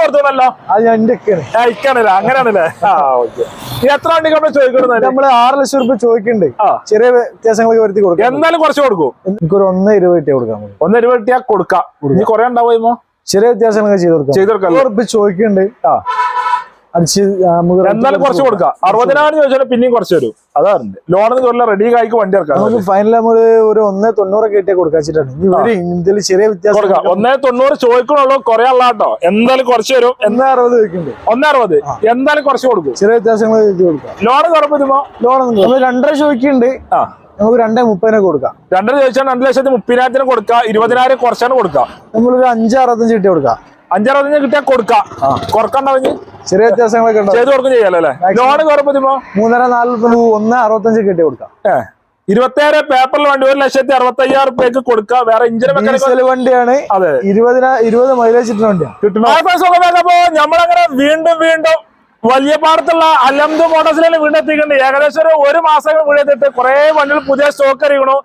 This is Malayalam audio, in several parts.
ഇക്കാന്ന് എന്റെ ഇക്കാണല്ലേ അങ്ങനെയാണല്ലേ? എത്ര വണ്ടി നമ്മൾ ചോദിക്കണമെന്നാൽ നമ്മൾ ആറ് ലക്ഷം റുപ്യ ചോദിക്കുന്നുണ്ട് ചെറിയ വ്യത്യാസങ്ങളൊക്കെ വരുത്തി കൊടുക്കാം. എന്തായാലും കുറച്ച് കൊടുക്കും. എനിക്കൊരു ഒന്ന് ഇരുപത് കിട്ടിയ കൊടുക്കാൻ ഒന്ന് ഇരുപത് ഇരുപത്തിയാ കൊടുക്കാം. ഇനി കുറെ ഉണ്ടാവുമോ? ചെറിയ വ്യത്യാസങ്ങളൊക്കെ ചെയ്ത് കൊടുക്കാം. ചെയ്ത് കൊടുക്കാം. ചോദിക്കുന്നുണ്ട് ആ. അടിച്ച് എന്തായാലും കുറച്ച് കൊടുക്കാം. അറുപതിനായിരം ചോദിച്ചാൽ പിന്നെയും കുറച്ച് വരും. അതാണ്. ലോണെന്ന് ചോദിച്ചാൽ റെഡി കായ്ക്ക് വണ്ടി ഇറക്കാം നമുക്ക് ഫൈനൽ നമ്മൾ ഒരു ഒന്ന് തൊണ്ണൂറൊക്കെ ഇട്ടേ കൊടുക്കാച്ചിട്ടാണ് ഇതിൽ ചെറിയ വ്യത്യാസം കൊടുക്കാം. ഒന്നേ തൊണ്ണൂറ് ചോദിക്കണുള്ളൂ. കുറെ ഉള്ള കേട്ടോ എന്തായാലും കുറച്ച് വരും. ഒന്ന് അറുപത് ചോദിക്കുന്നുണ്ട് ഒന്നേ അറുപത്. എന്തായാലും കുറച്ച് കൊടുക്കും. ചെറിയ വ്യത്യാസങ്ങൾ കൊടുക്കാം. ലോണ് കുറപ്പുമോ ലോൺ രണ്ടര ചോദിക്കുന്നുണ്ട് ആ. നമുക്ക് രണ്ടേ മുപ്പതിനെ കൊടുക്കാം. രണ്ടര ചോദിച്ചാൽ രണ്ട് ലക്ഷത്തി മുപ്പതിനായിരത്തിന് കൊടുക്കാം. ഇരുപതിനായിരം കുറച്ചാണ് കൊടുക്കാം. നമ്മളൊരു അഞ്ച് അറുപത്തഞ്ച് കിട്ടിയ കൊടുക്കാം. അഞ്ചറുപതിന് കിട്ടിയാൽ കൊടുക്കാം. കുറക്കണ്ടാവിഞ്ഞ് ചെറിയ വ്യത്യാസങ്ങളൊക്കെ ചെയ്ത് കൊടുക്കും ചെയ്യാലോ അല്ലേ? ലോണ് കുറപ്പുമോ മൂന്നര നാല് ഒന്ന് അറുപത്തഞ്ച് കിട്ടി കൊടുക്കാം. ഏഹ് ഇരുപത്തിയാറ് പേപ്പറിൽ വണ്ടി ഒരു ലക്ഷത്തി അറുപത്തി അയ്യായിരം റുപ്യക്ക് കൊടുക്കാം. വേറെ ഇഞ്ചിന് മെക്കാനിക്കൽ വണ്ടിയാണ്. അതെ. ഇരുപതിന ഇരുപത് മൈലേജ് കിട്ടുന്ന വണ്ടിയാണ് നമ്മളങ്ങനെ വീണ്ടും വീണ്ടും വലിയ പാടത്തുള്ള അലംദ് മോട്ടോഴ്സിലെ വീണ്ടും എത്തിക്കുന്നുണ്ട് ഏകദേശം ഒരു ഒരു മാസം വീടെത്തിയിട്ട് കുറെ വണ്ടികൾ പുതിയ സ്റ്റോക്ക് അറിയണു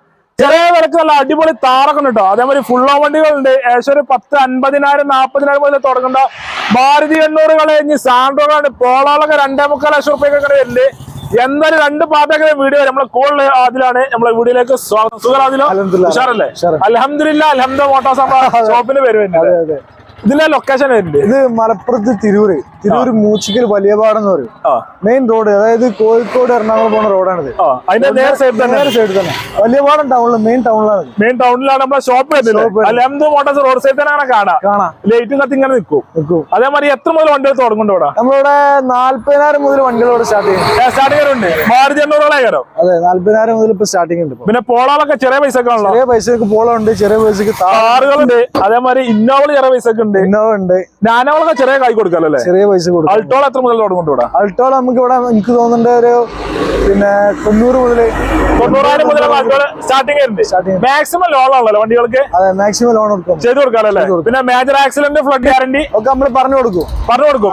ചെറിയ വിലക്ക് നല്ല അടിപൊളി താറൊക്കെ കേട്ടോ. അതേമാതിരി ഫുൾ വണ്ടികളുണ്ട്. ഏകദേശം ഒരു പത്ത് അൻപതിനായിരം നാൽപ്പതിനായിരം മുതൽ തുടങ്ങുന്ന ഭാരതി എണ്ണൂറുകൾ ഇനി സാൻഡ്രോകളാണ് പോളോളൊക്കെ രണ്ടേ മുക്കാൽ ലക്ഷം റുപ്യൊക്കെ വരുന്നുണ്ട് എന്തായാലും രണ്ട് പാട്ടൊക്കെ വീഡിയോ നമ്മളെ കൂടുതൽ അതിലാണ് നമ്മളെ വീഡിയോയിലേക്ക് സ്വാഗതം. സുഖം അതിലോ. ഉഷാറല്ലേ? ഉഷാറ്. അലഹമില്ല അലഹമ്മദ് മോട്ടോഴ്സ് നമ്മളെ ഷോപ്പിന് പേര് വരുന്നത്. അതെ ലൊക്കേഷൻ ഇത് മലപ്പുറത്ത് തിരൂര്. തിരൂര് മൂച്ചിക്കൽ വലിയ പാടെന്ന് പറയും മെയിൻ റോഡ് അതായത് കോഴിക്കോട് എറണാകുളം പോണ റോഡാണിത് സൈഡ് തന്നെ. വലിയപാടം ടൗണിൽ മെയിൻ ടൗണിലാണ് മെയിൻ ടൗണിലാണ് ഷോപ്പ് മോട്ടോഴ്സ് റോഡ് സൈഡ് തന്നെ കാണാം. ലൈറ്റും കത്തി ഇങ്ങനെ നിൽക്കും. അതേമാതിരി എത്ര മുതൽ വണ്ടികൾ തുടങ്ങുന്നുണ്ട് ഇവിടെ? നമ്മളിവിടെ നാല്പതിനായിരം മുതൽ വണ്ടികളോട് സ്റ്റാർട്ട് ചെയ്യും സ്റ്റാർട്ടിംഗ് ഉണ്ട്. ഭാരതി എണ്ണൂറോളം അതെ നാല്പതിനായിരം മുതൽ ഇപ്പൊ സ്റ്റാർട്ടിംഗ് ഉണ്ട് പിന്നെ പോളാളൊക്കെ ചെറിയ പൈസ ചെറിയ പൈസക്ക് പോളുണ്ട് ചെറിയ പൈസക്ക് കാറുകളുണ്ട് അതേമാതിരി ഇന്നോവൾ ചെറിയ പൈസ ഒക്കെ ഉണ്ട്. ഇന്നോവ ഉണ്ട്. ചെറിയ കൈ കൊടുക്കാലോ അല്ലേ ചെറിയ പൈസ കൊടുക്കും. അൾട്ടോൾ എത്ര മുതൽ ഇവിടെ? അൾട്ടോൾ നമുക്ക് ഇവിടെ എനിക്ക് തോന്നുന്നുണ്ട് ഒരു പിന്നെ തൊണ്ണൂറ് മുതൽ തൊണ്ണൂറായിരം മുതൽ സ്റ്റാർട്ടിംഗ് സ്റ്റാർട്ടിംഗ് മാക്സിമം ലോണാണല്ലോ വണ്ടികൾക്ക്? അതെ മാക്സിമം ലോൺ കൊടുക്കും. ചെയ്ത് കൊടുക്കാലോ പിന്നെ മേജർ ആക്സിഡന്റ് ഫ്ലഡ് ഗ്യാരണ്ടി ഒക്കെ നമ്മൾ പറഞ്ഞു കൊടുക്കും. പറഞ്ഞു കൊടുക്കും.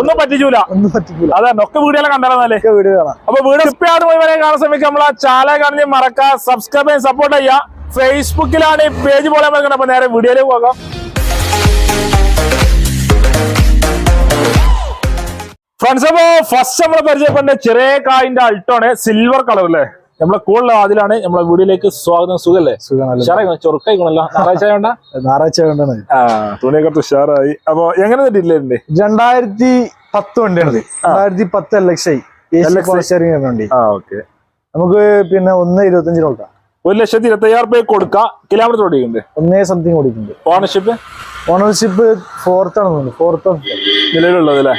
ഒന്നും പറ്റിച്ചൂല ഒന്നും പറ്റില്ല അതെ ഒക്കെ വീഡിയോ കണ്ടാലേ വീഡിയോ കാണാം അപ്പൊ സ്പീഡ് മുഴുവനെ കാണാൻ ശ്രമിക്കുക നമ്മളെ ചാല കാണുന്ന മറക്ക സബ്സ്ക്രൈബ് ചെയ്യാൻ സപ്പോർട്ട് ചെയ്യുക ഫേസ്ബുക്കിലാണ് ഈ പേജ് പോലെ വെക്കണം അപ്പൊ നേരെ വീഡിയോയിൽ പോകാം. ഫ്രണ്ട്സ് അപ്പോ ഫസ്റ്റ് നമ്മൾ പരിചയപ്പെടുന്ന ചെറിയ കായിന്റെ അൾട്ടോണ് സിൽവർ കളർ അല്ലേ? നമ്മളെ കൂടുതൽ അതിലാണ് നമ്മളെ വീഡിയോയിലേക്ക് സ്വാഗതം. സുഖല്ലേ? ചൊറുക്കായിക്കണല്ലോ. ഞായറാഴ്ച തുണിയൊക്കെ ഉഷാറായി. അപ്പൊ എങ്ങനെ തെറ്റില്ലേ രണ്ടായിരത്തി പത്ത് വണ്ടിയാണത്. രണ്ടായിരത്തി പത്ത് എൽ എക്സ് ഐ. സ്റ്റിയറിംഗ് വണ്ടി. നമുക്ക് പിന്നെ ഒന്ന് ഇരുപത്തഞ്ചിന് കൊടുക്കാം. ഒരു ലക്ഷത്തി ഇരുപത്തയ്യായിരം രൂപ കൊടുക്കാം. കിലോമീറ്റർ ഓടിക്കുന്നുണ്ട്. ഒന്നേ സംതിങ് ഓടിക്കുന്നുണ്ട്. ഓണർഷിപ്പ് ഓണർഷിപ്പ് ഫോർത്ത് ആണ് ഫോർത്ത് നിലവിലുള്ളത് അല്ലേ?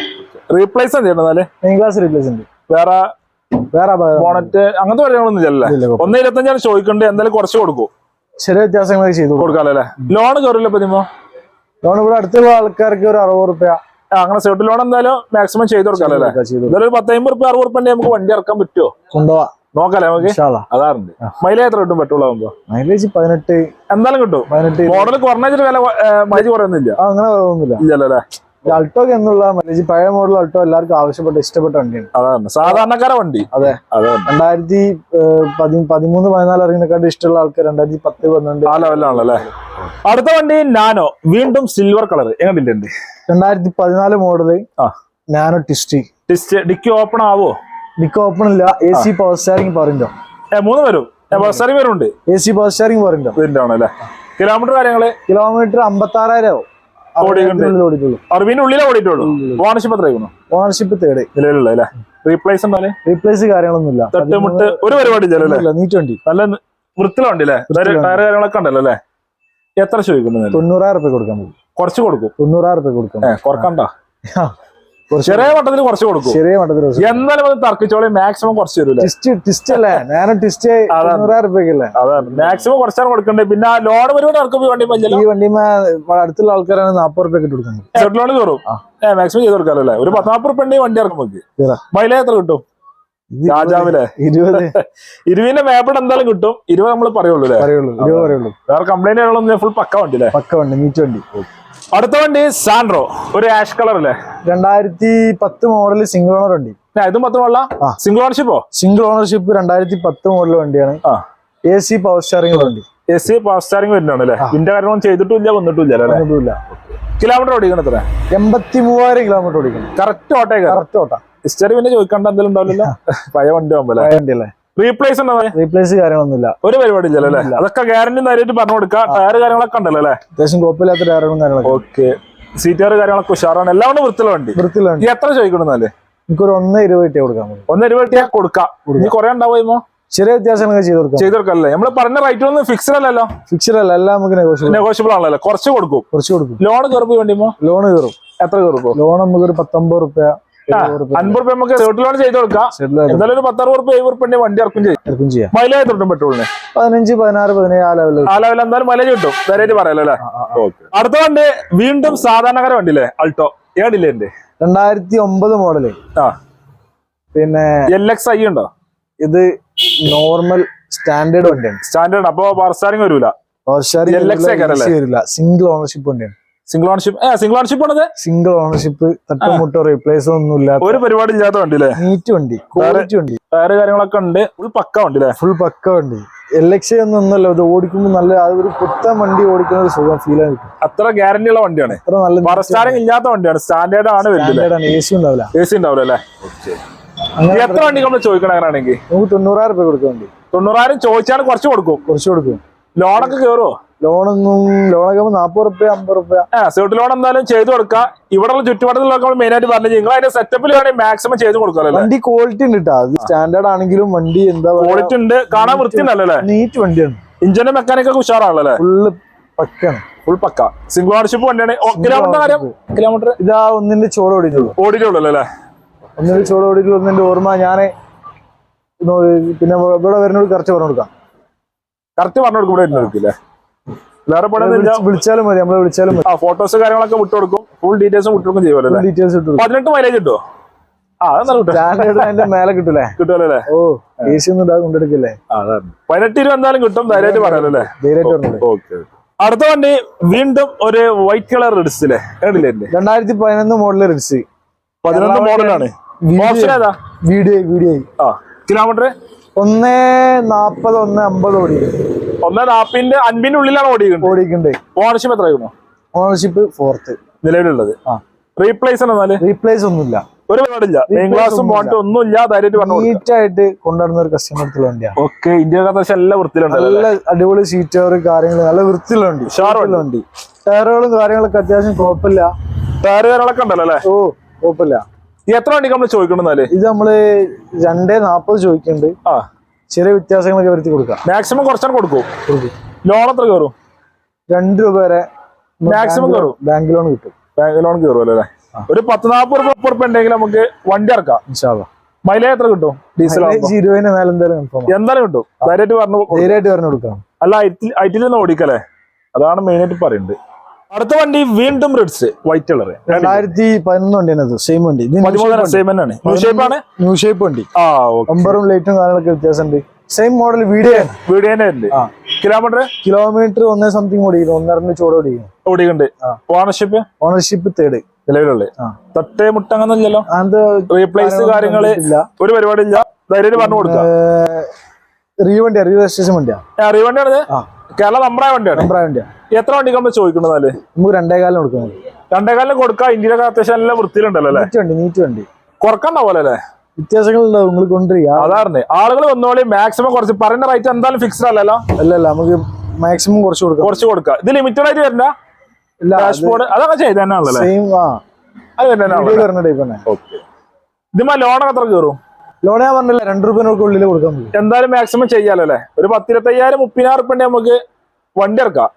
റീപ്ലേസ് അല്ലേ മെയിൻ ക്ലാസ് റീപ്ലേസ് ഉണ്ട്. വേറെ വേറെ ബോണറ്റ് അങ്ങനത്തെ കാര്യങ്ങളൊന്നും ഇല്ലല്ലേ. ഒന്ന് ഇരുപത്തഞ്ചാണ് ചോദിക്കേണ്ടത് എന്തായാലും കുറച്ച് കൊടുക്കും. ചെറിയ വ്യത്യാസങ്ങളൊക്കെ ചെയ്തു കൊടുക്കും. കൊടുക്കാലോ ലോൺ കയറില്ല പതിമോ ലോൺ ഇവിടെ അടുത്തുള്ള ആൾക്കാർക്ക് ഒരു അറുപത് റുപ്യ അങ്ങനെ സെറ്റ് ലോൺ എന്തായാലും മാക്സിമം ചെയ്ത് ചെയ്തു എന്തായാലും ഒരു പത്തമ്പത് റുപ്യ അറുപത് റുപ്യ നമുക്ക് വണ്ടി ഇറക്കാൻ പറ്റുമോ കൊണ്ടുപോവാ. നോക്കാലേ നമുക്ക്. അതാറുണ്ട്. മൈലേജ് എത്ര കിട്ടും പെട്രോൾ ആകുമ്പോ മൈലേജ് പതിനെട്ട് എന്തായാലും കിട്ടും. പതിനെട്ട് മോഡൽ കുറഞ്ഞിട്ട് വില മൈലേജ് കുറയുന്നില്ല. അങ്ങനെ കുറവൊന്നുമില്ല ഇല്ലല്ലോ അല്ലേ അൾട്ടോക്ക് എന്നുള്ള മൈലേജ് പഴയ മോഡൽ അൾട്ടോ എല്ലാവർക്കും ആവശ്യപ്പെട്ട ഇഷ്ടപ്പെട്ട വണ്ടിയാണ്. അതാണ് സാധാരണക്കാര വണ്ടി. അതെ. അതെ രണ്ടായിരത്തി പതിമൂന്ന് പതിനാല് ഇറങ്ങിനെക്കാട്ട് ഇഷ്ടമുള്ള ആൾക്കാർ രണ്ടായിരത്തി പത്ത് പന്ത്രണ്ട്. ആ ലെവലാണല്ലോ അടുത്ത വണ്ടി നാനോ വീണ്ടും സിൽവർ കളർ എങ്ങനെയുണ്ട് രണ്ടായിരത്തി പതിനാല് മോഡൽ ആ. നാനോ ടിസ്റ്റി ടിസ്റ്റ് ഡിക്കി ഓപ്പൺ ആവോ? ഡിക്ക് ഓപ്പൺ ഇല്ല. എ സി പവർ സ്റ്റാരിങ് പറഞ്ഞോ മൂന്ന് പേരും ബസ്സറി പേരുണ്ട് എ സി പവർ സ്റ്റാരിങ് പറഞ്ഞോ ഇതിന്റെ ആണല്ലേ കിലോമീറ്റർ കാര്യങ്ങൾ? കിലോമീറ്റർ അമ്പത്തി ആറായിരം ഓണർഷിപ്പ് തേർഡ് നിലവിലുള്ള റീപ്ലേസ് റീപ്ലേസ് ഇല്ല. ഒരു പരിപാടി നീറ്റ് വണ്ടി നല്ല അല്ലേ? ടയർ കാര്യങ്ങളൊക്കെ ഉണ്ടല്ലോ അല്ലേ? എത്ര ചോദിക്കുന്നു തൊണ്ണൂറായിരം റുപ്യ കൊടുക്കാൻ കുറച്ച് കൊടുക്കും. തൊണ്ണൂറായിരം റുപ്യ കൊടുക്കാം കുറക്കണ്ട? ചെറിയ വട്ടത്തിൽ കുറച്ച് കൊടുക്കും. ചെറിയ വട്ടത്തിൽ എന്തായാലും അത് തർക്കിച്ചോളി മാക്സിമം കുറച്ച് തരൂല. ടിസ്റ്റ് ടിസ്റ്റ് അല്ലേ ഞാനോ ടിസ്റ്റ് തൊണ്ണൂറായിരം റുപ്യക്കല്ലേ അതാണ്. മാക്സിമം കുറച്ചാണ് കൊടുക്കണ്ടേ? പിന്നെ ലോഡ് പരിപാടി ഇറക്കുമ്പോൾ വണ്ടി ഈ വണ്ടി അടുത്തുള്ള ആൾക്കാരാണ് നാപ്പത് റുപ്യ കൊടുക്കുന്നത്. ലോൺ കയറും. മാക്സിമം ചെയ്ത് കൊടുക്കാമല്ലോ അല്ലേ? ഒരു പത്ത് നാൽപ്പത് റുപ്യ വണ്ടി ഇറക്കും നോക്കി മൈലേജ് എത്ര കിട്ടും? രാജാവിലെ. ഇരുപത്. ഇരുവിന്റെ മേപ്പിട് എന്തായാലും കിട്ടും. ഇരുപത് നമ്മൾ പറയുള്ളൂ അല്ലേ? പറയുള്ളൂ. വേറെ കംപ്ലൈന്റ് ഫുൾ പക്ക വണ്ടി അല്ലേ? പക്ക വണ്ടി നീറ്റ് വണ്ടി. അടുത്ത വണ്ടി സാൻഡ്രോ ഒരു ആഷ് കളർ അല്ലേ? രണ്ടായിരത്തി പത്ത് മോഡൽ സിംഗിൾ ഓണർ വണ്ടി. ഇതും പത്ത് മോഡല സിംഗിൾ ഓണർഷിപ്പോ സിംഗിൾ ഓണർഷിപ്പ് രണ്ടായിരത്തി പത്ത് മോഡൽ വണ്ടിയാണ്. ആ. എ സി പവർ സ്റ്റാറിംഗ് വണ്ടി. എ സി പവർ സ്റ്റാറിംഗ് വരുന്നതാണ് അല്ലേ? ഇതിന്റെ കാര്യങ്ങളൊന്നും ചെയ്തിട്ടില്ല വന്നിട്ടില്ല ഒന്നുമില്ല കിലോമീറ്റർ ഓടിക്കണം എത്ര? എൺപത്തി മൂവായിരം കിലോമീറ്റർ ഓടിക്കണം. കറക്റ്റ് ഓട്ടേ കറക്റ്റ് ഓട്ടാ. ഹിസ്റ്ററി പിന്നെ ചോദിക്കണ്ട എന്തെങ്കിലും ഉണ്ടാവില്ലല്ലോ? പഴയ വണ്ടി ആകുമ്പോൾ വണ്ടി അല്ലേ? റീപ്ലേസ് റീപ്ലേസ് കാര്യങ്ങളൊന്നുമില്ല. ഒരു പരിപാടി ഇല്ലല്ലോ അല്ലേ? അതൊക്കെ ഗ്യാരണ്ടി നേരിട്ട് പറഞ്ഞു കൊടുക്കാം ടയർ കാര്യങ്ങളൊക്കെ ഉണ്ടല്ലോ അല്ലേ? അത്യാവശ്യം കുഴപ്പമില്ലാത്ത ടയറുകളും കാര്യങ്ങളൊക്കെ. ഓക്കെ സീറ്റർ കാര്യങ്ങളൊക്കെ ഉഷാറാണ്. എല്ലാം കൊണ്ട് വൃത്തിയുള്ള വണ്ടി. വൃത്തിയുള്ള എത്ര ചോദിക്കണമെന്നാൽ എനിക്കൊരു ഒന്ന് ഇരുപത് കിട്ടിയ കൊടുക്കാൻ ഒന്ന് ഒന്ന് ഇരുപത്തി കൊടുക്കാം. ഇനി കുറെ ഉണ്ടാവുമോ ചെറിയ വ്യത്യാസങ്ങളൊക്കെ ചെയ്ത് കൊടുക്കാം. ചെയ്ത് നമ്മൾ പറഞ്ഞ റൈറ്റ് ഒന്നും ഫിക്സഡ് അല്ലല്ലോ. ഫിക്സഡ് അല്ല. എല്ലാം നമുക്ക് നെഗോഷ്യബിൾ നെഗോഷ്യബിൾ ആണല്ലോ. കുറച്ച് കൊടുക്കും. കുറച്ച് കൊടുക്കും. ലോൺ കയറുമ്പോ വേണ്ടിമോ ലോൺ കയറും എത്ര കയറുമ്പോ ലോൺ നമുക്ക് ഒരു പത്തൊമ്പത് റുപ്യ അൻപത് റുപ്യ നമുക്ക് സേർട്ട് ലോൺ ചെയ്ത് കൊടുക്കാം. ഒരു പത്തറുപത് റുപ്യ എഴുപത് റുപ്യ വണ്ടി ഇറക്കും ചെയ്യും. ചെയ്യാം. മൈലേജ് തൊട്ടും പെട്രോളിന്. പതിനഞ്ച് പതിനാറ് പതിനേഴ് ആ ലെവലിൽ ആ ലെവൽ എന്തായാലും മൈലേജ് കിട്ടും. ധൈര്യമായിട്ട് പറയാലോ അല്ലേ? അടുത്ത വണ്ടി വീണ്ടും സാധാരണക്കാര വണ്ടിയില്ലേ? അൾട്ടോ ഏടില്ലേ എന്റെ രണ്ടായിരത്തി ഒമ്പത് മോഡൽ ആ. പിന്നെ എൽ എക്സ് ഐ ഉണ്ടോ? ഇത് നോർമൽ സ്റ്റാൻഡേർഡ് വണ്ടിയാണ്. സ്റ്റാൻഡേർഡ് അപ്പൊ വരൂല. സിംഗിൾ ഓണർഷിപ്പ് വണ്ടിയാണ്. സിംഗിൾ ഓണർഷിപ്പ് സിംഗിൾ ഓണർഷിപ്പ് ആണത്? സിംഗിൾ ഓണർഷിപ്പ് തട്ടുമുട്ടോ റീപ്ലേസ് ഒന്നും ഇല്ല ഒരു പരിപാടി ഇല്ലാത്ത വണ്ടി അല്ലേ നീറ്റ് വണ്ടി ക്വാളിറ്റി വണ്ടി. വേറെ കാര്യങ്ങളൊക്കെ ഉണ്ട്. ഫുൾ പക്ക വണ്ടി അല്ലേ? ഫുൾ പക്ക വണ്ടി. എൽ എക്സ് ഒന്നും ഒന്നല്ല ഇത് ഓടിക്കുമ്പോൾ നല്ല ആ ഒരു പുത്തൻ വണ്ടി ഓടിക്കുന്ന ഒരു സുഖം ഫീൽ ആയിരിക്കും അത്ര ഗ്യാരണ്ടി ഉള്ള വണ്ടിയാണ്. അത്ര നല്ല വർഷാരിങ് ഇല്ലാത്ത വണ്ടിയാണ്. സ്റ്റാൻഡേർഡ് ആണ് വരുന്നത് എ സി ഉണ്ടാവില്ല. എ സി ഉണ്ടാവില്ല അല്ലേ? എത്ര വണ്ടി നമ്മൾ ചോദിക്കണം അങ്ങനെയാണെങ്കിൽ? നമുക്ക് തൊണ്ണൂറായിരം രൂപ കൊടുക്കാൻ വേണ്ടി. തൊണ്ണൂറായിരം ചോദിച്ചാൽ കുറച്ച് കൊടുക്കും. കുറച്ച് കൊടുക്കും. ലോണൊക്കെ കയറുമോ ലോണൊന്നും ലോണൊക്കെ നാപ്പത് റുപ്യ അമ്പത് റുപ്യ. ആ സീട്ട് ലോൺ എന്തായാലും ചെയ്ത് കൊടുക്കാം. ഇവിടെയുള്ള ചുറ്റുപാടിലൊക്കെ മെയിൻ ആയിട്ട് പറഞ്ഞു നിങ്ങൾ അതിന്റെ സെറ്റപ്പിൽ വേണമെങ്കിൽ മാക്സിമം ചെയ്ത് കൊടുക്കാമല്ലോ വണ്ടി ക്വാളിറ്റി ഉണ്ട് കേട്ടോ അത് സ്റ്റാൻഡേർഡ് ആണെങ്കിലും വണ്ടി എന്താ ക്വാളിറ്റി ഉണ്ട്. കാണാൻ വൃത്തി നല്ലല്ലേ നീറ്റ് വണ്ടിയാണ്. ഇഞ്ചിന്റെ മെക്കാനിക് ഒക്കെ ഉഷാറാണല്ലേ ഫുള്ള് പക്കാണ്. ഫുൾ പക്ക. സിംഗിൾ ഓണർഷിപ്പ് വണ്ടിയാണ്. കിലോമീറ്റർ കാര്യം? കിലോമീറ്റർ ഇതാ ഒന്നിന്റെ ചോട് ഓടിയിട്ടുള്ളൂ. ഓടിയിട്ടുള്ളൂ അല്ലേ? ഒന്നിന്റെ ചോട് ഓടിയിട്ടുള്ളൂ. ഒന്നിന്റെ ഓർമ്മ ഞാൻ നോ- പിന്നെ ഇവിടെ വരുന്നവർ കറക്റ്റ് പറഞ്ഞു കൊടുക്കാം. കറക്റ്റ് പറഞ്ഞു കൊടുക്കും ഇവിടെ എടുക്കില്ലേ വേറെ വിളിച്ചാലും മതി നമ്മളെ വിളിച്ചാലും മതി. ആ ഫോട്ടോസ് കാര്യങ്ങളൊക്കെ വിട്ടു കൊടുക്കും ഫുൾ ഡീറ്റെയിൽസും വിട്ടു കൊടുക്കും ചെയ്യുമല്ലോ ഡീറ്റെയിൽസ് കിട്ടും പതിനെട്ട് മൈലേജ് കിട്ടുമോ മേലെ കിട്ടൂലേ? ഓ കൊണ്ടെടുക്കില്ലേ? പതിനെട്ട് ഇരുപത് എന്തായാലും കിട്ടും. ധൈര്യമായിട്ട് പറയാലോ അല്ലേ? ധൈര്യമായിട്ട് പറഞ്ഞില്ലേ ഓക്കെ അടുത്ത വണ്ടി വീണ്ടും ഒരു വൈറ്റ് കളർ എന്റെ രണ്ടായിരത്തി പതിനൊന്ന് മോഡൽ റിഡ്സ് പതിനൊന്ന് മോഡലാണ് വീഡിയോ വീഡിയോ ആ കിലോമീറ്റർ ഒന്ന് നാപ്പത് ഒന്ന് അമ്പത് ഓടി ഒന്ന് നാപ്പിന്റെ അൻപിന്റെ ഉള്ളിലാണ് ഓടിക്കുന്നത് ഓടിക്കുന്നത് ഓണർഷിപ്പ് എത്ര ആയിരുന്നു ഓണർഷിപ്പ് ഫോർത്ത് നിലവിലുള്ളത്. ആ. റീപ്ലേസ് എന്നാൽ? റീപ്ലേസ് ഒന്നുമില്ല. ഒരു മെയിൻ ക്ലാസും ധൈര്യമായിട്ട് പറഞ്ഞു നീറ്റ് ആയിട്ട് കൊണ്ടുവരുന്ന ഒരു കസ്റ്റമർ അടുത്തുള്ള വണ്ടിയാണ് ഓക്കെ ഇന്ത്യ അത്യാവശ്യം എല്ലാ വൃത്തിയിലുണ്ട് നല്ല അടിപൊളി സീറ്റർ കാര്യങ്ങൾ നല്ല വൃത്തിയുള്ള വണ്ടി വൃത്തിയുള്ള വണ്ടി ടയറുകളും കാര്യങ്ങളൊക്കെ അത്യാവശ്യം കുഴപ്പമില്ല. ടയർ കാര്യങ്ങളൊക്കെ ഉണ്ടല്ലോ അല്ലേ? ഓ കുഴപ്പമില്ല. എത്ര വണ്ടി നമ്മൾ ചോദിക്കണമെന്നാൽ ഇത് നമ്മൾ രണ്ടേ നാപ്പത് ചോദിക്കുന്നുണ്ട്. ആ. ചെറിയ വ്യത്യാസങ്ങളൊക്കെ വരുത്തി കൊടുക്കാം. മാക്സിമം കുറച്ചാണ് കൊടുക്കും. ലോൺ എത്ര കയറും? രണ്ട് രൂപ വരെ മാക്സിമം കയറും. ബാങ്ക് ലോൺ കിട്ടും. ബാങ്ക് ലോൺ കയറുമല്ലോ അല്ലേ? ഒരു പത്ത് നാൽപ്പത് രൂപ മുപ്പത് ഉണ്ടെങ്കിൽ നമുക്ക് വണ്ടി ഇറക്കാം. മൈലേജ് എത്ര കിട്ടും? ഡീസൽ എന്തായാലും കിട്ടും. ധൈര്യമായിട്ട് പറഞ്ഞു. ധൈര്യമായിട്ട് പറഞ്ഞു കൊടുക്കാം. അല്ല ഐറ്റിൽ തന്നെ ഓടിക്കല്ലേ? അതാണ് മെയിൻ ആയിട്ട് പറയുന്നത്. അടുത്ത വണ്ടി വീണ്ടും റിഡ്സ് വൈറ്റ് കളർ രണ്ടായിരത്തി പതിനൊന്ന് സെയിം വണ്ടി. സെയിം തന്നെയാണ്. ന്യൂ ഷേപ്പ് ആണ്? ന്യൂ ഷേപ്പ് വണ്ടി. ആ ഓക്കെ നമ്പറും ലൈറ്റും കാര്യങ്ങളൊക്കെ വ്യത്യാസമുണ്ട്. സെയിം മോഡൽ വീഡിയോ വീഡിയോ ഉണ്ട്. കിലോമീറ്റർ കിലോമീറ്റർ ഒന്നേ സംതിങ് ഓടിക്കുന്നു. ഒന്നരണ്ട് ചോട് ഓടിക്കുന്നു. ഓടിക്കുന്നുണ്ട്. ഓണർഷിപ്പ് ഓണർഷിപ്പ് തേട് നിലവിലുള്ളത്. ആ. തട്ടേ മുട്ടങ്ങന്നില്ലല്ലോ അത് റീപ്ലേസ് കാര്യങ്ങൾ ഒരു പരിപാടി ഇല്ല ധൈര്യം പറഞ്ഞു കൊടുക്കാം റീവണ്ടിയാ. റീ രജിസ്ട്രേഷൻ വണ്ടിയാ. റീവണ്ടിയാണ് കേരള നമ്പറായ വണ്ടിയാണ്. നമ്പറായ വണ്ടിയാ. എത്ര വണ്ടി നമ്മൾ അല്ലേ നമുക്ക് രണ്ടേ കാലം കൊടുക്കുന്നത് രണ്ടേകാലിന് കൊടുക്കാം ഇന്ത്യയിലൊക്കെ അത്യാവശ്യം നല്ല വൃത്തിയിലുണ്ടല്ലോ അല്ലേ? നീറ്റ് വണ്ടി നീറ്റ് വണ്ടി. കുറക്കണ്ട പോലെ അല്ലേ? വ്യത്യാസങ്ങളുണ്ടാവും നിങ്ങൾ കൊണ്ടുവരിക. അതാണ് ആളുകൾ വന്നോളി മാക്സിമം കുറച്ച് പറയുന്ന റേറ്റ് എന്തായാലും ഫിക്സ്ഡ് അല്ലല്ലോ? അല്ലല്ല അല്ല നമുക്ക് മാക്സിമം കുറച്ച് കൊടുക്കാം. കുറച്ച് കൊടുക്കാം. ഇത് ലിമിറ്റഡ് ആയിട്ട് വരണ്ട. ഡാഷ്ബോർഡ് അതൊക്കെ ചെയ്ത് സെയിം ആ. അത് തന്നെ. ഓക്കെ ലോണൊക്കെ എത്ര കയറും? ലോൺ ഞാൻ പറഞ്ഞില്ല രണ്ട് രൂപ ഉള്ളിൽ കൊടുക്കാൻ എന്തായാലും മാക്സിമം ചെയ്യാലോ അല്ലേ? ഒരു പത്തിരുപത്തയ്യായിരം മുപ്പതിനായിരം ഉറുപ്പിക നമുക്ക് വണ്ടി ഇറക്കാം.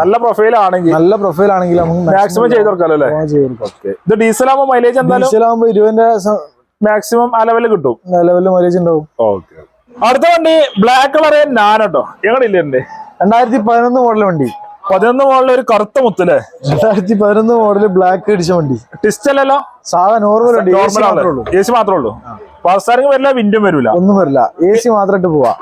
നല്ല പ്രൊഫൈൽ ആണെങ്കിൽ നല്ല പ്രൊഫൈൽ ആണെങ്കിൽ മാക്സിമം ചെയ്ത് കൊടുക്കാലോ അല്ലേ? ഇത് ഡീസൽ ആകുമ്പോൾ മൈലേജ് എന്തായാലും? ഇരുപതിന്റെ മാക്സിമം ആ ലെവലിൽ കിട്ടും. ലെവലിൽ മൈലേജ് ഉണ്ടാവും. ഓക്കെ അടുത്ത വണ്ടി ബ്ലാക്ക് കളർ നാനോട്ടോ എങ്ങനെയില്ല എന്റെ രണ്ടായിരത്തി പതിനൊന്ന് മോഡൽ വണ്ടി. പതിനൊന്ന് മോഡൽ ഒരു കറുത്ത മുത്തല്ലേ രണ്ടായിരത്തി പതിനൊന്ന് മോഡൽ ബ്ലാക്ക് അടിച്ച വണ്ടി. ടിസ്റ്റ് അല്ലല്ലോ? സാധാ നോർമൽ വണ്ടി. എ സി മാത്രമേ ഉള്ളൂ. പാസ്സാരിങ് വരില്ല വിൻഡും വരില്ല. ഒന്നും വരില്ല. എ സി മാത്രമായിട്ട് പോവാ.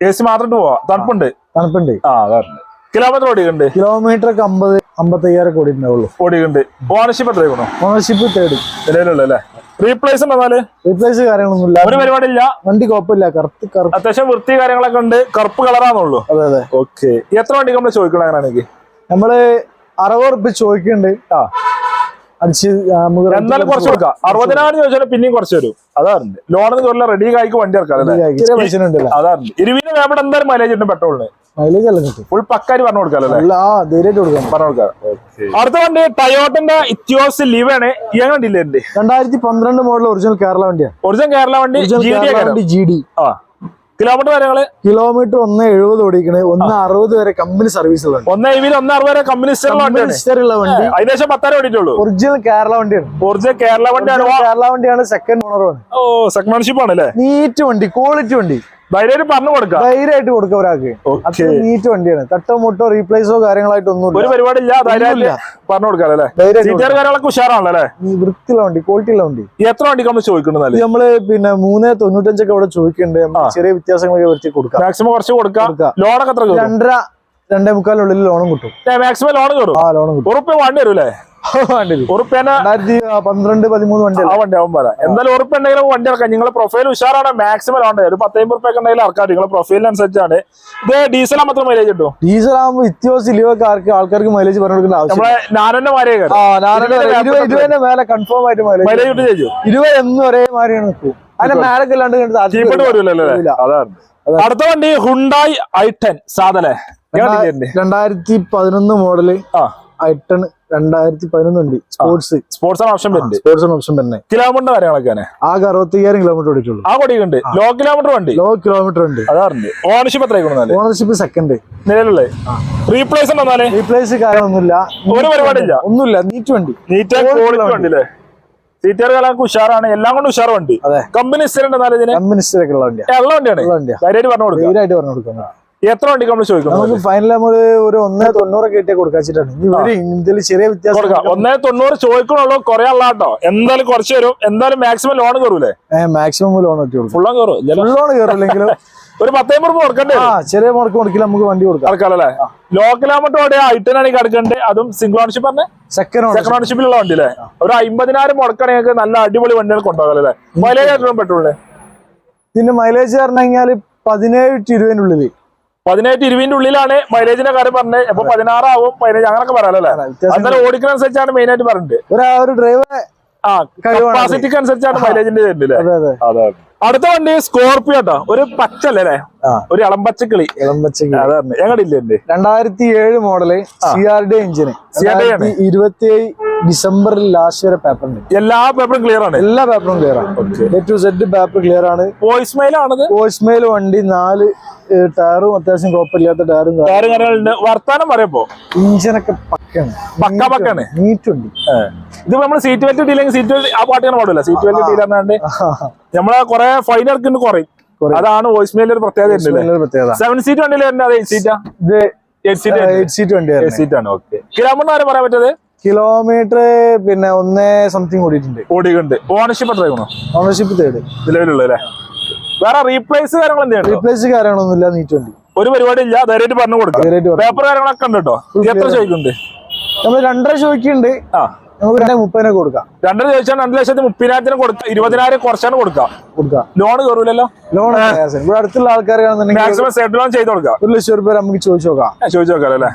എ സി മാത്രമായിട്ട് പോവാ. തണുപ്പുണ്ട്. തണുപ്പുണ്ട്. ആ അതാണ്. കിലോമീറ്റർ ഓടിയുണ്ട് കിലോമീറ്റർ ഒക്കെ അമ്പത് അമ്പത്തയ്യായിരം കോടി ഉണ്ടാവുള്ളൂ. ഓടിക്കുന്നുണ്ട് ഓണർഷിപ്പ് എത്ര ഓണർഷിപ്പ് തേർഡ് നിലവിലുള്ള അല്ലേ റീപ്ലേസ് എന്നാൽ? റീപ്ലേസ് കാര്യങ്ങളൊന്നുമില്ല. ഒരു പരിപാടി ഇല്ല വണ്ടി കുഴപ്പമില്ല. കറുത്ത് കറുപ്പ്. അത്യാവശ്യം വൃത്തി കാര്യങ്ങളൊക്കെ ഉണ്ട്. കറുപ്പ് കളറാന്നുള്ളൂ അതെ അതെ. ഓക്കെ എത്ര വണ്ടി നമ്മൾ ചോദിക്കണം അങ്ങനെയാണെങ്കിൽ? നമ്മൾ അറുപത് റുപ്യ ചോദിക്കുന്നുണ്ട്. ആ. അടിച്ച് എന്നാലും കുറച്ച് കൊടുക്കാം. അറുപതിനായിരം ചോദിച്ചാൽ പിന്നെയും കുറച്ച് വരും അതാറുണ്ട് ലോണിന് ചോദിച്ചാൽ റെഡി കായ്ക്ക് വണ്ടി ഇറക്കാം അതാറുണ്ട് ഇരുവിന് വേണ്ട എന്തായാലും മൈലേജ് ഉണ്ട് പെട്രോളിന്. മൈലേജ് എല്ലാം കിട്ടും. ഫുൾ പക്കാരി പറഞ്ഞു കൊടുക്കാം അല്ല? ആ ധൈര്യമായിട്ട് കൊടുക്കാം. പറഞ്ഞു കൊടുക്കാം. അടുത്ത വണ്ടി ടയോട്ടന്റെ ഇത്യോസ് ലിവാണ് കണ്ടില്ലേ ഡില്ലേ രണ്ടായിരത്തി പന്ത്രണ്ട് മോഡൽ ഒറിജിനൽ കേരള വണ്ടിയാണ് ഒറിജിനൽ കേരള വണ്ടി ജി ഡി ആ. കിലോമീറ്റർ വരെ കിലോമീറ്റർ ഒന്ന് എഴുപത് ഓടിക്കണേ ഒന്ന് അറുപത് വരെ കമ്പനി സർവീസ് ഉള്ള വണ്ടി. ഒന്ന് എവിയിൽ ഒന്ന് അറുപത് വരെ കമ്പനി ഉള്ള വണ്ടി. ഏകദേശം പത്തായിരം ഓടിയിട്ടുള്ളൂ. ഒറിജിനൽ കേരള വണ്ടിയാണ്. ഒറിജിനൽ കേരള വണ്ടിയാണ്. കേരള വണ്ടിയാണ് സെക്കൻഡ് ഓണറാണ് ഓ സെക്കൻഡ്ഷിപ്പ് ആണ് അല്ലേ നീറ്റ് വണ്ടി ക്വാളിറ്റി വണ്ടി. ധൈര്യമായിട്ട് പറഞ്ഞു കൊടുക്കാം. ധൈര്യമായിട്ട് കൊടുക്കാം ഒരാൾക്ക്. നീറ്റ് വണ്ടിയാണ്. തട്ടോ മുട്ടോ റീപ്ലേസോ കാര്യങ്ങളായിട്ടൊന്നും ഒരു പരിപാടി ഇല്ല ധൈര്യമായിട്ട് പറഞ്ഞു കൊടുക്കാം അല്ലേ? ധൈര്യമായിട്ട് സീറ്റർ കാര്യങ്ങളൊക്കെ ഉഷാറാണല്ലോ അല്ലേ? വൃത്തിയുള്ള വണ്ടി ക്വാളിറ്റി ഉള്ള വണ്ടി. എത്ര വണ്ടി നമ്മൾ ചോദിക്കുന്നത് നമ്മൾ പിന്നെ മൂന്ന് തൊണ്ണൂറ്റഞ്ചൊക്കെ അവിടെ ചോദിക്കുന്നുണ്ട്. ചെറിയ വ്യത്യാസങ്ങളൊക്കെ വരുത്തി കൊടുക്കാം. മാക്സിമം കുറച്ച് കൊടുക്കാം. ലോണൊക്കെ എത്ര രണ്ടര രണ്ടേ മുക്കാലുള്ളിൽ ലോണും കിട്ടും. മാക്സിമം ലോൺ കിട്ടും ആ ലോണും കിട്ടും. ഉറപ്പ് വണ്ടി വരും അല്ലേ പന്ത്രണ്ട് പതിമൂന്ന് വണ്ടി ആ വണ്ടി ആവും പറയാം എന്തായാലും ഉണ്ടെങ്കിലും വണ്ടി ഇറക്കാം നിങ്ങളെ പ്രൊഫൈൽ ഉഷാറാണ്. മാക്സിമം ലോൺ ഒരു പത്തമ്പത് ഉണ്ടെങ്കിൽ ഇറക്കാം നിങ്ങളെ പ്രൊഫൈലിനനുസരിച്ചാണ് ഇത് ഡീസൽ മാത്രം മൈലേജ് കിട്ടും? ഡീസൽ ആകുമ്പോൾ ഇലിവക്കാർക്ക് ആൾക്കാർക്ക് മൈലേജ് പറഞ്ഞു കൊടുക്കേണ്ട ആവശ്യം നമ്മളെ ഇരുപതിന്റെ മേലെ കൺഫേം ആയിട്ട് മൈലേജ് മൈലേജ് കിട്ടും ചെയ്യും. ഇരുപത് എന്നും ഒരേ മാറിയാണ് നിൽക്കും അതിന്റെ മേലൊക്കെ അല്ലാണ്ട് അതാണ്. അടുത്ത വണ്ടി ഹുണ്ടായി ഐ ടെൻ സാധനെ രണ്ടായിരത്തി പതിനൊന്ന് മോഡൽ ആ. ഐട്ടൺ രണ്ടായിരത്തി പതിനൊന്ന് ഉണ്ട്. സ്പോർട്സ്. സ്പോർട്സ് ആണ് ഓപ്ഷൻ സ്പോർട്സ് ഓപ്ഷൻ തന്നെ കിലോമീറ്റർ കാര്യങ്ങളൊക്കെ ആകെ അറുപത്തയ്യായിരം കിലോമീറ്റർ ഓടിച്ചുള്ളൂ ആ ലോ കിലോമീറ്റർ വണ്ടി? ലോ കിലോമീറ്റർ ഉണ്ട്. അതാറുണ്ട് ഓണർഷിപ്പ് എത്രയാണ് ഓണർഷിപ്പ് സെക്കൻഡ് നിലവിലുള്ളത്? റീപ്ലേസ് റീപ്ലേസ് കാര്യമൊന്നുമില്ല ഒരു പരിപാടിയില്ല. ഒന്നുമില്ല. നീറ്റ് വണ്ടി. നീറ്റ് ക്വാളിറ്റി വണ്ടി. വണ്ടി അല്ലേ സീറ്റർ കാലൊക്കെ ഉഷാറാണ്. എല്ലാം കൊണ്ടും ഉഷാർ വണ്ടി. അതെ. കമ്പനി സ്ഥിരം കമ്പനി കമ്മ്യൂണിസ്റ്റൊക്കെ ഉള്ള വണ്ടിയാണ്. ധൈര്യമായിട്ട് പറഞ്ഞു കൊടുക്കുന്നത് എത്ര വണ്ടി നമ്മൾ ചോദിക്കും നമുക്ക് ഫൈനൽ നമ്മൾ ഒരു ഒന്നേ തൊണ്ണൂറൊക്കെ കിട്ടിയ കൊടുക്കാച്ചിട്ടാണ്. ഇതിൽ ചെറിയ വ്യത്യാസം കൊടുക്കാം. ഒന്നേ തൊണ്ണൂറ് ചോദിക്കണുള്ളൂ കുറെ ഉള്ള കേട്ടോ എന്തായാലും കുറച്ച് വരും. എന്തായാലും മാക്സിമം ലോൺ കയറൂലേ? മാക്സിമം ലോൺ കിട്ടിയുള്ളൂ കൊടുക്കും ഫുള്ളും കയറും. ഫുൾ ലോൺ കയറില്ലെങ്കിലും ഒരു പത്തമ്പത് രൂപ കൊടുക്കണ്ടേ? ചെറിയ മുടക്ക് കൊടുക്കില്ല നമുക്ക് വണ്ടി കൊടുക്കാം. ആൾക്കാരല്ലേ ലോ കിലോമീറ്റർ ഓടിയ ഐറ്റനാണ് കിടക്കണ്ടേ അതും സിംഗിൾ ഓണർഷിപ്പ് പറഞ്ഞേ? സെക്കൻഡ് സെക്കൻഡ് ഓണർഷിപ്പിലുള്ള വണ്ടി അല്ലേ ഒരു അമ്പതിനായിരം മുടക്കണെങ്കിൽ നല്ല അടിപൊളി വണ്ടികൾ കൊണ്ടുപോകാം അല്ലേ മൈലേജ് ആയിട്ടുള്ള പെട്രോളിന്? ഇതിന്റെ മൈലേജ് പറഞ്ഞു കഴിഞ്ഞാൽ പതിനേഴ് ടു ഇരുപതിന്റെ പതിനേഴ് ഇരുപതിന്റെ ഉള്ളിലാണ് മൈലേജിന്റെ കാര്യം പറഞ്ഞത്. അപ്പൊ പതിനാറാവും പതിനഞ്ച് അങ്ങനൊക്കെ പറയാലോ അന്നേരം ഓടിക്കുന്ന അനുസരിച്ചാണ് മെയിൻ ആയിട്ട് പറഞ്ഞിട്ട്. ആ അത്. കപ്പാസിറ്റിക്ക് അനുസരിച്ചാണ് മൈലേജിന്റെ അതെ അതെ. അതെ അടുത്ത വണ്ടി സ്കോർപിയോ കേട്ടോ ഒരു പച്ചല്ലേ അല്ലേ ഒരു ഇളമ്പച്ചക്കിളി. ഇളമ്പച്ചക്കിളി. അതാണ് ഞങ്ങളില്ലേ എന്റെ രണ്ടായിരത്തി ഏഴ് model C R D engine CRD ആണ്. ഇരുപത്തി ഡിസംബറിൽ ലാസ്റ്റ് വരെ പേപ്പർ ഉണ്ട്. എല്ലാ പേപ്പറും ക്ലിയർ ആണ്. എല്ലാ പേപ്പറും ക്ലിയർ ആണ്. A to Z paper clear ആണ്. വോയിസ് മെയിൽ ആണത്? വോയിസ് മെയിൽ വണ്ടി നാല് ടയറും അത്യാവശ്യം കുഴപ്പമില്ലാത്ത ടയറും കാര്യം കാര്യങ്ങളുണ്ട്. വർത്താനം പറയപ്പോ? ഇഞ്ചിനൊക്കെ പക്കാണ് പക്ക പക്കാണ്. നീറ്റ് ഉണ്ട്. ഇത് നമ്മൾ സീറ്റ് ബെൽറ്റ് ഇട്ടില്ലെങ്കിൽ സീറ്റ് ബെൽറ്റ് ആ പാട്ട് പാട്ടിയാണ് പാടില്ല സീറ്റ് ബെൽറ്റ് ഇട്ടില്ലാണ്ട് നമ്മളെ കുറെ ഫൈൻ ഇറക്കുന്നുണ്ട് കുറയും. അതാണ് വോയിസ് മെയിൽ ഒരു പ്രത്യേകത. സെവൻ സീറ്റ് വണ്ടിയിൽ വരുന്നത് അതെ എയ്റ്റ് സീറ്റാ ഇത് എയ്റ്റ് സീറ്റ് എയ്റ്റ് സീറ്റ് വണ്ടിയായിരുന്നു. സീറ്റ് ആണ്. ഓക്കെ കിലോമീറ്റർ ആരും പറയാൻ പറ്റത് കിലോമീറ്റർ പിന്നെ ഒന്നേ സംതിങ് ഓടിയിട്ടുണ്ട്. ഓടിയുണ്ട് ഓണർഷിപ്പ് എത്ര ആയിക്കണോ? ഓണർഷിപ്പ് തേർഡ് നിലവിലുള്ള അല്ലേ? വേറെ റീപ്ലേസ് കാര്യങ്ങൾ എന്തെയാണ് റീപ്ലേസ് കാര്യങ്ങളൊന്നുമില്ല നീറ്റ് വണ്ടി ഒരു പരിപാടി ഇല്ല ധൈര്യമായിട്ട് പറഞ്ഞു കൊടുക്കാം. പേപ്പർ കാര്യങ്ങളൊക്കെ ഉണ്ട് കേട്ടോ എത്ര ചോദിക്കുന്നുണ്ട്? നമ്മൾ രണ്ടര ചോദിക്കുന്നുണ്ട്. ആ. നമുക്ക് രണ്ടേ മുപ്പതിനെ കൊടുക്കാം. രണ്ടര ചോദിച്ചാൽ രണ്ട് ലക്ഷത്തി മുപ്പതിനായിരത്തിന് കൊടുക്കാം ഇരുപതിനായിരം കുറച്ചാണ് കൊടുക്കാം. കൊടുക്കാം. ലോൺ കയറൂലല്ലോ ലോൺ ഇവിടെ അടുത്തുള്ള ആൾക്കാർ മാക്സിമം സെറ്റ് ലോൺ ചെയ്ത് കൊടുക്കാം. ഒരു ലക്ഷം രൂപ നമുക്ക് ചോദിച്ചു നോക്കാം. ചോദിച്ചു നോക്കാം അല്ലേ?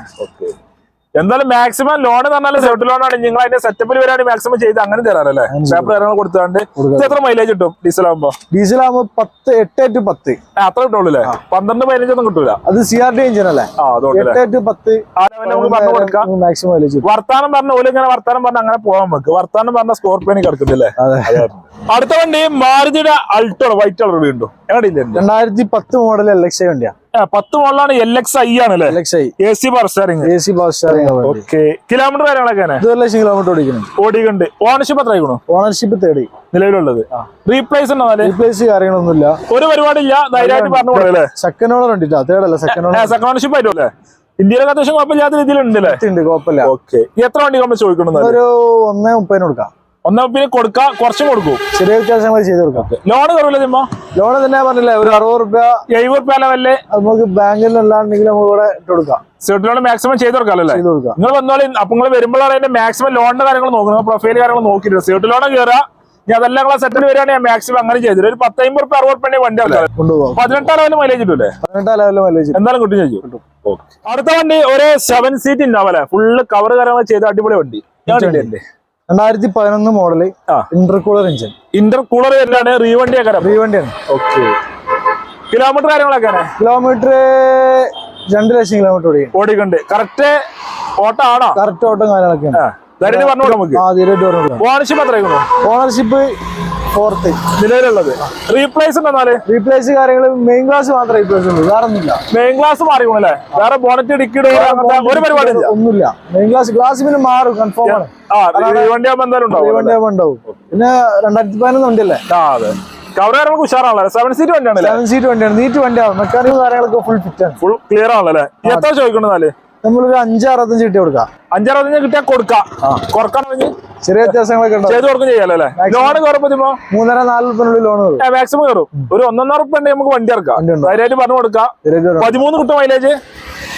എന്തായാലും മാക്സിമം ലോൺ തന്നാലും സെറ്റ് ലോൺ ആണ്. നിങ്ങൾ അതിന്റെ സെറ്റപ്പിൽ വരാണ് മാക്സിമം ചെയ്ത് അങ്ങനെ തരാറല്ലേ പേപ്പർ കാര്യങ്ങൾ കൊടുത്താണ്ട് എത്ര മൈലേജ് കിട്ടും ഡീസൽ ആകുമ്പോ ഡീസൽ ആകുമ്പോ പത്ത് എട്ട് ടു പത്ത്. അത്ര കിട്ടുള്ളൂ അല്ലേ? പന്ത്രണ്ട് പതിനഞ്ചൊന്നും കിട്ടൂല. അത് സി ആർ ഡി എഞ്ചിൻ അല്ലേ? എട്ട് ടു പത്ത്. മാക്സിമം മൈലേജ് വർത്താനം പറഞ്ഞ ഓൽ ഇങ്ങനെ വർത്താനം പറഞ്ഞ അങ്ങനെ പോകാൻ നമുക്ക്. വർത്താനം പറഞ്ഞ സ്കോർപ്പിയോന് കിടക്കുന്നില്ലേ അടുത്ത വണ്ടി മാരുതിയുടെ അൾട്ടോ വൈറ്റ് കളർ വീണ്ടും. എങ്ങനെയില്ലേ രണ്ടായിരത്തി പത്ത് മോഡൽ എൽ എക്സ് വണ്ടിയാ. പത്ത് മോളിലാണ് എൽ എക്സ് ഐ ആണ് I A C power steering A C power steering okay kilometre കാര്യങ്ങളൊക്കെ ഒരു ലക്ഷം കിലോമീറ്റർ ഓടിക്കുന്നുണ്ട് ഓടിക്കുന്നുണ്ട് ഓണർഷിപ്പ് എത്ര ആയിക്കണോ? ഓണർഷിപ്പ് തേടി നിലവിലുള്ളത്. റീപ്ലേസ് ഉണ്ടോ റീപ്ലേസ് കാര്യങ്ങളൊന്നുമില്ല. ഒരു പരിപാടി ഇല്ല ധൈര്യമായിട്ട് പറഞ്ഞു കൊടുക്കല്ലേ സെക്കൻഡ് ഓണർ ഉണ്ട് തേർഡ് അല്ല സെക്കൻഡ് ഓണർ സെക്കൻഡ് ഓണർഷിപ്പ് ആയിട്ടല്ലേ ഇന്ത്യയിലൊക്കെ അത്യാവശ്യം കുഴപ്പമില്ലാത്ത രീതിയിലുണ്ട് അല്ലേ? ഉണ്ട് കുഴപ്പമില്ല. ഓക്കെ എത്ര വണ്ടി നമ്മൾ ചോദിക്കണം ഒരു ഒന്നേ മുപ്പതിന് കൊടുക്കാം. ഒന്നാം പിന്നെ കൊടുക്കാം കുറച്ചും കൊടുക്കും. ചെറിയ വ്യത്യാസങ്ങൾ ചെയ്ത് കൊടുക്കാം. ലോൺ കുറവില്ല ചിമ്മ ലോൺ തന്നെ പറഞ്ഞില്ലേ ഒരു അറുപത് റുപ്യ എഴുപത് റുപ്യ ലെവലിൽ നമുക്ക് ബാങ്കിൽ അല്ലാണ്ടെങ്കിൽ നമുക്ക് ഇവിടെ ഇട്ട് കൊടുക്കാം. സെറ്റ് ലോൺ മാക്സിമം ചെയ്ത് കൊടുക്കാമല്ലേ നിങ്ങൾ വന്നോളി അപ്പൊ നിങ്ങൾ വരുമ്പോഴാണ് അതിന്റെ മാക്സിമം ലോണിന്റെ കാര്യങ്ങൾ നോക്കുന്നത്. പ്രൊഫൈൽ കാര്യങ്ങൾ നോക്കിയിട്ട് സെറ്റ് ലോൺ കയറുക. ഞാൻ അതെല്ലാം കൂടെ സെറ്റിൽ വരികയാണെങ്കിൽ മാക്സിമം അങ്ങനെ ചെയ്തിട്ട് ഒരു പത്തമ്പത് റുപ്യ അറുപത് റുപ്യ വണ്ടി കൊണ്ടുപോകാം. പതിനെട്ടാം ലെവലിൽ മൈലേജ് കിട്ടൂലേ? പതിനെട്ടാം ലെവലിൽ മൈലേജ് എന്തായാലും കിട്ടും ചോദിച്ചു അടുത്ത വണ്ടി ഒരു സെവൻ സീറ്റ് ഉണ്ടാവല്ലേ ഫുള്ള് കവർ കാര്യങ്ങൾ ചെയ്ത അടിപൊളി വണ്ടി. ഞാൻ? രണ്ടായിരത്തി പതിനൊന്ന് മോഡൽ ഇന്റർകൂളർ എഞ്ചിൻ ഇന്റർകൂളർ എന്താണ് റീവണ്ടി റീവണ്ടിയാണ്. ഓക്കെ കിലോമീറ്റർ കാര്യങ്ങളൊക്കെയാണ് കിലോമീറ്റർ രണ്ട് ലക്ഷം കിലോമീറ്റർ ഓടി ഓടിക്കണ്ട്. കറക്റ്റ് ഓട്ടം ആണോ? കറക്റ്റ് ഓട്ടം കാര്യങ്ങളൊക്കെയാണ്. ഓണർഷിപ്പ് എത്രയായിരുന്നു ഓണർഷിപ്പ് ഫോർത്ത് നിലവിലുള്ളത്? റീപ്ലേസ് എന്നാൽ? റീപ്ലേസ് കാര്യങ്ങൾ മെയിൻ ക്ലാസ് മാത്രമേ റീപ്ലേസ് ഉള്ളൂ. വേറെ ഒന്നുമില്ല മെയിൻ ക്ലാസ് മാറിക്കണല്ലേ വേറെ ബോണറ്റ് ഡിക്കിഡ് അങ്ങനത്തെ ഒരു പരിപാടി ഒന്നുമില്ല. മെയിൻ ക്ലാസ് ഗ്ലാസ് പിന്നെ മാറും കൺഫേം ആണ്. വണ്ടി ആകുമ്പോ എന്തായാലും ഉണ്ടാവും വണ്ടി ആവുമ്പോ ഉണ്ടാവും. പിന്നെ രണ്ടായിരത്തി പതിനൊന്ന് വണ്ടിയല്ലേ? ആ അതെ. കവർ കാര്യങ്ങൾക്ക് ഉഷാറാണല്ലേ സെവൻ സീറ്റ് വണ്ടിയാണല്ലേ? സെവൻ സീറ്റ് വണ്ടിയാണ്. നീറ്റ് വണ്ടിയാണ്. മെക്കാനിക്കും കാര്യങ്ങളൊക്കെ ഫുൾ ഫിറ്റ് ആണ്. ഫുൾ ക്ലിയർ ആണല്ലേ എത്ര ചോദിക്കണെന്നാൽ നമ്മളൊരു അഞ്ച് അറുപത്തഞ്ച് കിട്ടി കൊടുക്കാം. അഞ്ചാറതിന് കിട്ടിയാൽ കൊടുക്കാം. കുറയ്ക്കാൻ ചെറിയ വ്യത്യാസങ്ങളൊക്കെ ചെയ്ത് കൊടുക്കും ചെയ്യാലോ അല്ലേ? ലോൺ കയറുമ്പോ മൂന്നര നാല് ലോൺ മാക്സിമം കയറും. ഒരു ഒന്നൊന്നര റുപ്യ ഉണ്ടെങ്കിൽ നമുക്ക് വണ്ടി ഇറക്കാം. ധൈര്യമായിട്ട് പറഞ്ഞു കൊടുക്കാം. പതിമൂന്ന് കിട്ടും മൈലേജ്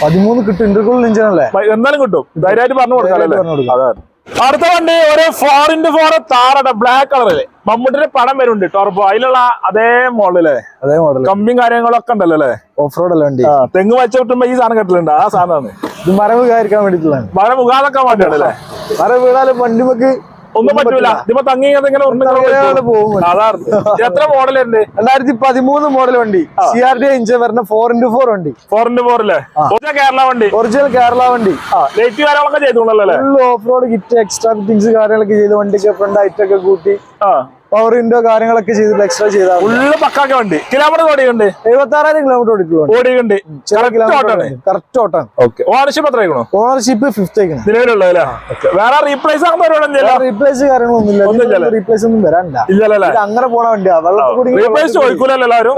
പതിമൂന്ന് കിട്ടും. ഇന്റർകൂൾ എഞ്ചിൻ അല്ലേ? എന്തായാലും കിട്ടും. ധൈര്യമായിട്ട് പറഞ്ഞു കൊടുക്കാം അല്ലേ? അതാണ്. അടുത്ത വണ്ടി ഒരു ഫോർ ഇന്റു ഫോർ താറട ബ്ലാക്ക് കളറിൽ മമ്മൂട്ടിന്റെ പടം വരുന്നുണ്ട്. ടോർപ്പോ അതിലുള്ള അതേ മോഡലേ അതേ മോഡൽ കമ്പിയും കാര്യങ്ങളൊക്കെ ഉണ്ടല്ലോ അല്ലേ? ഓഫ് റോഡ് അല്ലേ വണ്ടി? തെങ്ങ് വച്ച കിട്ടുമ്പോ ഈ സാധനം കെട്ടിലുണ്ട്. ആ സാധനമാണ്. ഇത് മരം വീഴാതിരിക്കാൻ വേണ്ടിയിട്ടുള്ളതാണ്. മഴ വീഴാതൊക്കെ വേണ്ടിയാണ് അല്ലേ മരം വീണാലും വണ്ടി നമുക്ക് ഒന്നും പറ്റൂല. ഇതിപ്പോ തങ്ങി ഇങ്ങനെ എത്ര മോഡലുണ്ട്? രണ്ടായിരത്തി പതിമൂന്ന് മോഡൽ വണ്ടി. സി ആർ ഡി എഞ്ചിൻ വരുന്ന ഫോർ ഇന്റു ഫോർ വണ്ടി. ഫോർ ഇന്റു ഫോറില്ലേ ഒറിജിനൽ കേരള വണ്ടി. ഒറിജിനൽ കേരള വണ്ടി. ലൈറ്റ് കാര്യങ്ങളൊക്കെ അല്ലേ full off road kit extra fittings കാര്യങ്ങളൊക്കെ ചെയ്ത്. വണ്ടിക്ക് ഫ്രണ്ട് ഹൈറ്റ് ഒക്കെ കൂട്ടി. പവർ വിൻഡോ കാര്യങ്ങളൊക്കെ ചെയ്തിട്ട് എക്സ്ട്രാ ചെയ്താൽ ഫുള്ള് പക്കാക്ക വണ്ടി. കിലോമീറ്റർ ഓടിയുണ്ട് എഴുപത്തി ആറായിരം കിലോമീറ്റർ ഓടിയിട്ടുള്ളൂ ഓടിയുണ്ട് കറക്റ്റ് ഓട്ടാണ്. ഓക്കെ ഓണർഷിപ്പ് എത്ര ഓണർഷിപ്പ് ഫിഫ്റ്റ് ആയിക്കണം നിലവിലുള്ളത് വേറെ റീപ്ലേസ് റീപ്ലേസ് കാര്യങ്ങളൊന്നുമില്ല. റീപ്ലേസ് ഒന്നും വരാനില്ല. ഇത് അങ്ങനെ പോണ വണ്ടിയാ. വെള്ളത്തിൽ ചോദിക്കൂലല്ലോ എല്ലാവരും.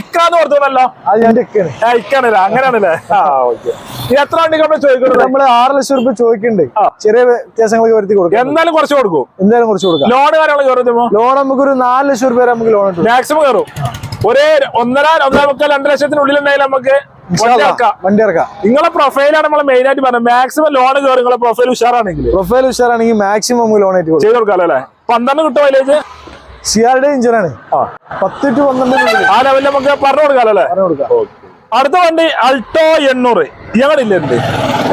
ഇക്കാന്ന് അത് ഞാൻ ഇക്കാണല്ലേ? അങ്ങനെയാണല്ലേ? എത്ര വണ്ടിക്ക് നമ്മൾ ചോദിക്കുന്നത് നമ്മൾ ആറ് ലക്ഷം റുപ്യ ചോദിക്കുന്നുണ്ട് ചെറിയ വ്യത്യാസങ്ങളൊക്കെ വരുത്തി കൊടുക്കും. എന്തായാലും കുറച്ച് കൊടുക്കും. എന്തായാലും കുറച്ച് കൊടുക്കാം. ലോൺ കാര്യങ്ങൾ കയറുമ്പോ ലോൺ നമുക്കൊരു നാല് ലക്ഷം രൂപ വരെ നമുക്ക് ലോൺ മാക്സിമം കയറും. ഒരേ ഒന്നര ഒന്നര മുക്കാൽ രണ്ട് ലക്ഷത്തിനുള്ളിൽ എന്തായാലും നമുക്ക് വണ്ടി ഇറക്കാം. നിങ്ങളെ പ്രൊഫൈലാണ് നമ്മൾ മെയിൻ ആയിട്ട് പറഞ്ഞത്. മാക്സിമം ലോൺ കയറും. നിങ്ങളെ പ്രൊഫൈൽ ഉഷാറാണെങ്കിൽ. പ്രൊഫൈൽ ഉഷാറാണെങ്കിൽ മാക്സിമം നമുക്ക് ലോൺ ആയിട്ട് ചെയ്ത് കൊടുക്കാം അല്ലേ? പന്ത്രണ്ട് കിട്ടും മൈലേജ് സി ആർ ഡി ഇഞ്ചിനാണ് പത്ത് ടു പന്ത്രണ്ട് ആ ലെവലിൽ നമുക്ക് പറഞ്ഞു കൊടുക്കാം അല്ലേ? പറഞ്ഞു കൊടുക്കാം. അടുത്ത വണ്ടി അൾട്ടോ എണ്ണൂറ്. ഞങ്ങളില്ലേ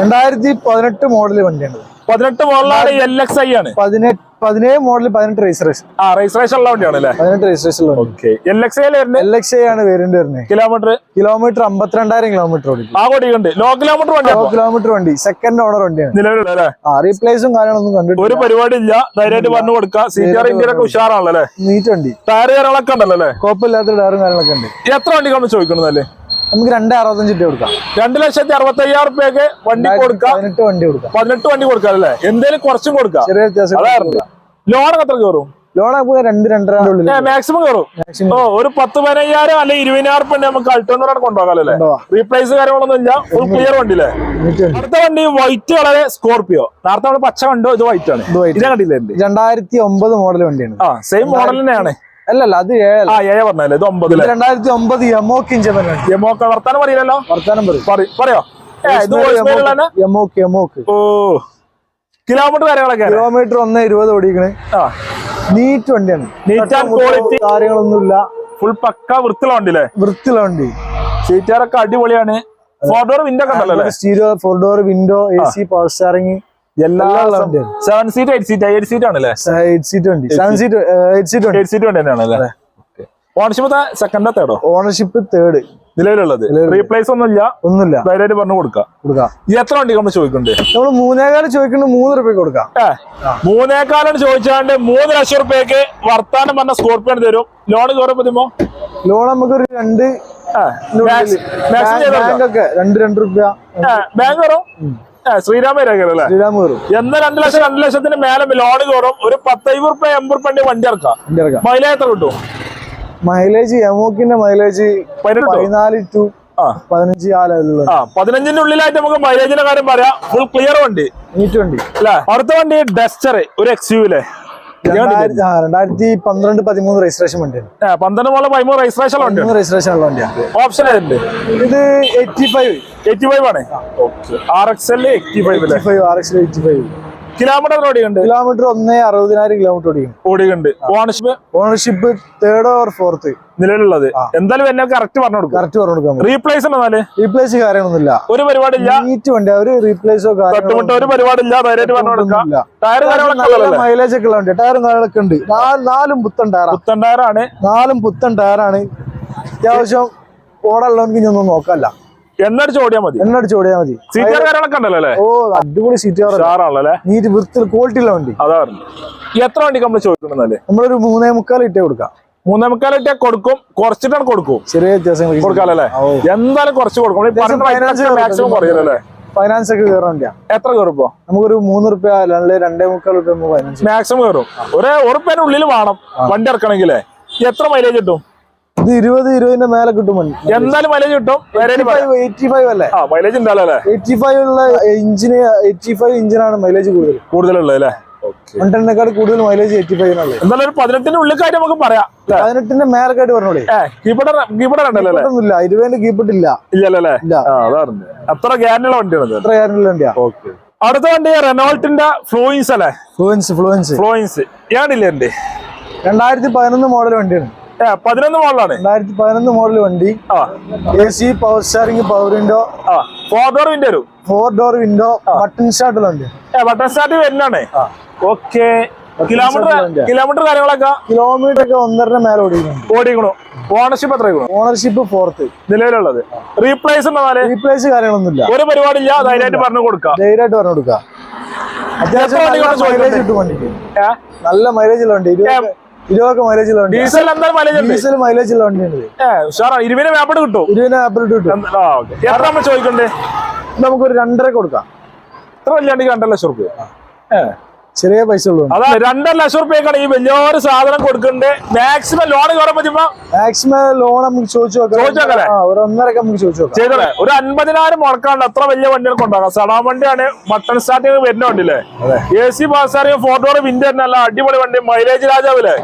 രണ്ടായിരത്തി പതിനെട്ട് മോഡൽ വണ്ടിയാണ്. പതിനെട്ട് മോഡലാണ് എൽ എക്സ് ഐ ആണ്. പതിനെട്ട് പതിനേഴ് മോഡൽ പതിനെട്ട് രജിസ്ട്രേഷൻ ആ രജിസ്ട്രേഷൻ ഉള്ള വണ്ടിയാണ് അല്ലേ? പതിനെട്ട് രജിസ്ട്രേഷൻ വണ്ടി. Okay L X L X ആണ് വേരിയന്റ് വരുന്നത്. കിലോമീറ്റർ കിലോമീറ്റർ അമ്പത്തിരണ്ടായിരം കിലോമീറ്റർ ഓടി ആ കൊടിയുണ്ട് ലോ കിലോമീറ്റർ വണ്ടി ലോ കിലോമീറ്റർ വണ്ടി. സെക്കൻഡ് ഓണർ വണ്ടിയാണ്. നിലവിലുള്ള ആ റീപ്ലേസും കാര്യങ്ങളൊന്നും കണ്ടിട്ട് ഒരു പരിപാടി ഇല്ല. ധൈര്യമായിട്ട് പറഞ്ഞു കൊടുക്കുക. സീറ്റാർ ഇന്ത്യയിലൊക്കെ ഉഷാറാണല്ലേ നീറ്റ് വണ്ടി. ടയർ കാര്യങ്ങളൊക്കെ ഉണ്ടല്ലോ അല്ലേ? കുഴപ്പമില്ലാത്ത ടയറും കാര്യങ്ങളൊക്കെ ഉണ്ട്. എത്ര വണ്ടി വണ്ടിക്കാണ് ചോദിക്കണതല്ലേ നമുക്ക് രണ്ട് അറുപത്തഞ്ച് രൂപ കൊടുക്കാം. രണ്ട് ലക്ഷത്തി അറുപത്തി അയ്യായിരം റുപ്യക്ക് വണ്ടി കൊടുക്കാം. പതിനെട്ട് വണ്ടി കൊടുക്കാം. പതിനെട്ട് വണ്ടി കൊടുക്കാം അല്ലേ? എന്തേലും കുറച്ചും കൊടുക്കാം. ചെറിയ വ്യത്യാസം ലോൺ എത്ര കയറും? ലോൺ രണ്ട് രണ്ടര മാക്സിമം കയറും. ഓ ഒരു പത്ത് പതിനയ്യായിരം അല്ലെ ഇരുപതിനായിരം റുപ്യ നമുക്ക് അൾട്ടോ കൊണ്ടുപോകാം അല്ലേ? കൊണ്ടുപോകാം. റീപ്ലേസ് കാര്യങ്ങളൊന്നും ഇല്ല. ഫുൾ ക്ലിയർ വണ്ടി അല്ലേ? അടുത്ത വണ്ടി വൈറ്റ് കളറ് സ്കോർപിയോ നേരത്തെ പച്ച കണ്ടോ ഇത് വൈറ്റ് ആണ്. ഇത്. കണ്ടില്ലേ രണ്ടായിരത്തി ഒമ്പത് മോഡൽ വണ്ടിയാണ്. ആ സെയിം മോഡൽ തന്നെയാണ്. അല്ലല്ല അത് ഏഴല്ല. ആ ഏഴ് പറഞ്ഞല്ലേ ഇത് ഒമ്പത് രണ്ടായിരത്തി ഒമ്പത് യമോക്ക് ഇഞ്ചൻ യമോക്ക് വർത്താനം പറയില്ലല്ലോ? വർത്താനം പറയും. പറ- പറയോ? യമോക്ക് യമോക്ക് ഓ. കിലോമീറ്റർ കാര്യങ്ങളൊക്കെ. കിലോമീറ്റർ ഒന്ന് ഇരുപത് ഓടിക്കണ്. ആ. നീറ്റ് വണ്ടിയാണ്. Quality. കാര്യങ്ങളൊന്നുമില്ല. ഫുൾ പക്ക വൃത്തിയുള്ള വണ്ടിയില്ലേ? വൃത്തിയുള്ള വണ്ടി. സീറ്റാറൊക്കെ അടിപൊളിയാണ്. ഫോർ ഡോർ വിൻഡോ ഒക്കെ stereo four door window A C power steering എല്ലാ seven seat eight seat eight seat ആണല്ലേ? എയ്റ്റ് സീറ്റ് വണ്ടി seven seat eight seat eight വണ്ടി ഓണർഷിപ്പ് സെക്കൻഡോ തേർഡോ ഓണർഷിപ്പ് തേർഡ് നിലവിലുള്ളത്. റീപ്ലേസ് ഒന്നുമില്ല. ഒന്നുമില്ല. ധൈര്യമായിട്ട് പറഞ്ഞു കൊടുക്കാം. കൊടുക്കാം. എത്ര വണ്ടി നമ്മൾ ചോദിക്കുന്നുണ്ട്? നമ്മൾ മൂന്നേകാൽ ചോദിക്കുന്നുണ്ട് മൂന്ന് റുപ്യ കൊടുക്കാം. മൂന്നേക്കാലാണ് ചോദിച്ചാണ്ട് മൂന്ന് ലക്ഷം റുപ്യക്ക് വർത്താനം പറഞ്ഞ സ്കോർപ്പിയോ തരും. ലോൺ കയറിപ്പോ ലോൺ നമുക്കൊരു രണ്ട് ബാങ്ക് ഒക്കെ രണ്ട് രണ്ട് റുപ്യ. ബാങ്ക് കയറും ശ്രീരാമ കയറും എന്ന രണ്ട് ലക്ഷം രണ്ട് ലക്ഷത്തിന് മേലെ ലോൺ കയറും. ഒരു പത്തൈവ് റുപ്യ എൺപത് റുപ്യ വണ്ടി ഇറക്കാം. മൈലേജ് എത്ര കിട്ടും? മൈലേജ് എമോക്കിന്റെ മൈലേജ് പതിനാല് ടു ആ. പതിനഞ്ച് പതിനഞ്ചിന്റെ ഉള്ളിലായിട്ട് നമുക്ക് മൈലേജിന്റെ കാര്യം പറയാം. ഫുൾ ക്ലിയർ വണ്ടി. നീറ്റ് വണ്ടി. അല്ലേ? അടുത്ത വണ്ടി ഡസ്റ്റർ ഒരു എക്സ് യു അല്ലേ രണ്ടായിരത്തി ആ രണ്ടായിരത്തി പന്ത്രണ്ട് പതിമൂന്ന് രജിസ്ട്രേഷൻ വണ്ടിയാണ്. ഏ, പന്ത്രണ്ട് മുതൽ പതിമൂന്ന് രജിസ്ട്രേഷൻ ഉണ്ട്. രജിസ്ട്രേഷൻ ഉള്ള വണ്ടിയാണ്. ഓപ്ഷൻ ഇത് എയ്റ്റി ഫൈവ് എയ്റ്റി ഫൈവ് ആണ് R X L eighty five അല്ലേ? Eighty five R X eighty five kilometre ഓടിയുണ്ട് kilometre ഒന്നേ അറുപതിനായിരം കിലോമീറ്റർ ഓടിക്കും ഓടിയുണ്ട് ownership ownership third or fourth നിലവിലുള്ളത്. എന്തായാലും എന്നെ കറക്റ്റ് പറഞ്ഞു കൊടുക്കും. കറക്റ്റ് പറഞ്ഞു കൊടുക്കാം. റീപ്ലേസ് എന്നാൽ? റീപ്ലേസ് കാര്യമൊന്നുമില്ല ഒരു പരിപാടിയില്ല. നീറ്റ് വണ്ടി ഒരു റീപ്ലേസോ തട്ടുമുട്ട ഒരു പരിപാടിയില്ല. ധൈര്യമായിട്ട് പറഞ്ഞു കൊടുക്കാം. ടയർ കാര്യങ്ങളൊക്കെ മൈലേജ് ഒക്കെ ഉള്ള ടയറും കാര്യങ്ങളൊക്കെ ഉണ്ട്. നാലും പുത്തൻ ടയർ പുത്തൻ ടയറാണ് നാലും പുത്തൻ ടയറാണ് അത്യാവശ്യം ഓടാനുള്ളവർക്ക് ഇനി ഒന്നും നോക്കല്ല എണ്ണടിച്ച് ഓടിയാൽ മതി. എണ്ണ അടിച്ച് ഓടിയാൽ മതി സീറ്റർ കാര്യങ്ങളൊക്കെ ഉണ്ടല്ലോ ഓ അടിപൊളി സീറ്റ് അല്ലേ? നീറ്റ് വൃത്തിൽ ക്വാളിറ്റി ഉള്ള വണ്ടി. അതാണ് എത്ര വണ്ടി നമ്മൾ ചോദിക്കണമെന്നല്ലേ നമ്മളൊരു മൂന്നേ മുക്കാൽ ഇട്ടേ കൊടുക്കാം. മൂന്നേ മുക്കാലിട്ട് കൊടുക്കും. കുറച്ചിട്ടാണ് കൊടുക്കും. ചെറിയ വ്യത്യാസം കൊടുക്കാല്ലേ എന്തായാലും കുറച്ച് കൊടുക്കും. മാക്സിമം കുറയല്ലേ ഫൈനാൻസ് ഒക്കെ കയറണ്ട എത്ര കയറുമ്പോ? നമുക്കൊരു മൂന്ന് റുപ്യ അല്ലെങ്കിൽ രണ്ടേ മുക്കാൽ റുപ്യ ഫൈനാൻസ് മാക്സിമം കയറും. ഒരു ഉറപ്പിന്റെ ഉള്ളിൽ വേണം. വണ്ടി ഇറക്കണമെങ്കിലേ എത്ര മൈലേജ് കിട്ടും? ഇത് ഇരുപത് ഇരുപതിന്റെ മേലെ കിട്ടും എന്തായാലും മൈലേജ് കിട്ടും. എയ്റ്റി ഫൈവ് അല്ലേ? മൈലേജ് ഉണ്ടല്ലോ അല്ലേ? എയ്റ്റി ഫൈവ് ഉള്ള എഞ്ചിന് എയ്റ്റി ഫൈവ് എഞ്ചിനാണ് മൈലേജ് കൂടുതൽ കൂടുതലുള്ളത് അല്ലേ? വൺ കൂടുതൽ മൈലേജ് എയ്റ്റി ഫൈവിനുള്ളത് എന്തായാലും ഒരു പതിനെട്ടിന്റെ ഉള്ളിൽ നമുക്ക് പറയാം. പതിനെട്ടിന്റെ മേലക്കായിട്ട് പറഞ്ഞോളി. കീപ്പടർ കീപ്പടർ ഉണ്ടല്ലോ ഒന്നുമില്ല ഇരുപതിന്റെ അല്ലേ ഇല്ല. ഇല്ലല്ലേ അത്ര ഗ്യാരണ്ടിയുള്ള വണ്ടിയാണ് അത്ര കാര്യമുള്ള വണ്ടിയാ? ഓക്കെ അടുത്ത വണ്ടി റെനോൾട്ടിന്റെ ഫ്ലൂയിൻസ് അല്ലേ? ഫ്ലൂയിൻസ് ഫ്ലൂയിൻസ്. ഫ്ലൂയിൻസ്. ഞാനില്ലേ എന്റെ രണ്ടായിരത്തി പതിനൊന്ന് മോഡൽ വണ്ടിയാണ്. പതിനൊന്ന് മോഡലാണ്. രണ്ടായിരത്തി പതിനൊന്ന് മോഡൽ വണ്ടി. A C power steering power window ആ ഫോർ ഡോർ വിൻഡോ വരും. ഫോർ ഡോർ വിൻഡോ ബട്ടൺ സ്റ്റാർട്ടുള്ള വണ്ടി. ബട്ടൺ സ്റ്റാർട്ട് വരുന്നതാണ്. ഓക്കെ. കിലോമീറ്റർ കിലോമീറ്റർ കാര്യങ്ങളൊക്കെ? കിലോമീറ്റർ ഒക്കെ ഒന്നര മേലെ ഓടിക്കണം ഓടിക്കണോ ഓണർഷിപ്പ് എത്ര ഓണർഷിപ്പ് ഫോർത്ത് നിലവിലുള്ളത്. റീപ്ലേസ് ഉണ്ടെന്നാൽ റീപ്ലേസ് കാര്യങ്ങളൊന്നുമില്ല. ഒരു പരിപാടി ഇല്ല ധൈര്യമായിട്ട് പറഞ്ഞു കൊടുക്കാം. ധൈര്യമായിട്ട് പറഞ്ഞു കൊടുക്കാം. അത്യാവശ്യം നല്ല മൈലേജ് ഉള്ള വണ്ടി. ഇരുപതൊക്കെ മൈലേജ് ഉള്ള ഡീസൽ എന്തായാലും മൈലേജ് ഉണ്ട്? ഡീസൽ മൈലേജ് ഉള്ള വണ്ടിയാണ് ഏ ഉഷാറാണ് ഇരുപതിന് വേപ്പട് കിട്ടും ഇരുപതിന് ആപ്പിൾ കിട്ടും. ആ, okay. എത്ര നമ്മൾ ചോദിക്കണ്ടേ? നമുക്കൊരു രണ്ടര കൊടുക്കാം. ഇത്ര വലിയ വണ്ടിക്ക് രണ്ടര ലക്ഷം റുപ്യ ഏ. ചെറിയ പൈസ ഉള്ളൂ. അതാ രണ്ടര ലക്ഷം റുപ്യക്കാണ് ഈ വലിയൊരു സാധനം കൊടുക്കണ്ടേ. മാക്സിമം ലോൺ കയറാൻ പറ്റുമ്പോ മാക്സിമം ലോൺ നമുക്ക് ചോദിച്ചു നോക്കാം. ഒരു ഒന്നരക്ക് നമുക്ക് ചോദിച്ചു നോക്കാം. ഒരു അൻപതിനായിരം മുടക്കാണ്ട് അത്ര വലിയ വണ്ടികൾ കൊണ്ടാകാം സടാ വണ്ടിയാണ് മട്ടൺ സ്റ്റാർട്ടിങ് വരുന്ന വണ്ടിയില്ലേ? എ സി പാസ്സാറിയ ഫോർ ഡോർ തന്നെ നല്ല അടിപൊളി വണ്ടി. മൈലേജ് രാജാവില്ലേ?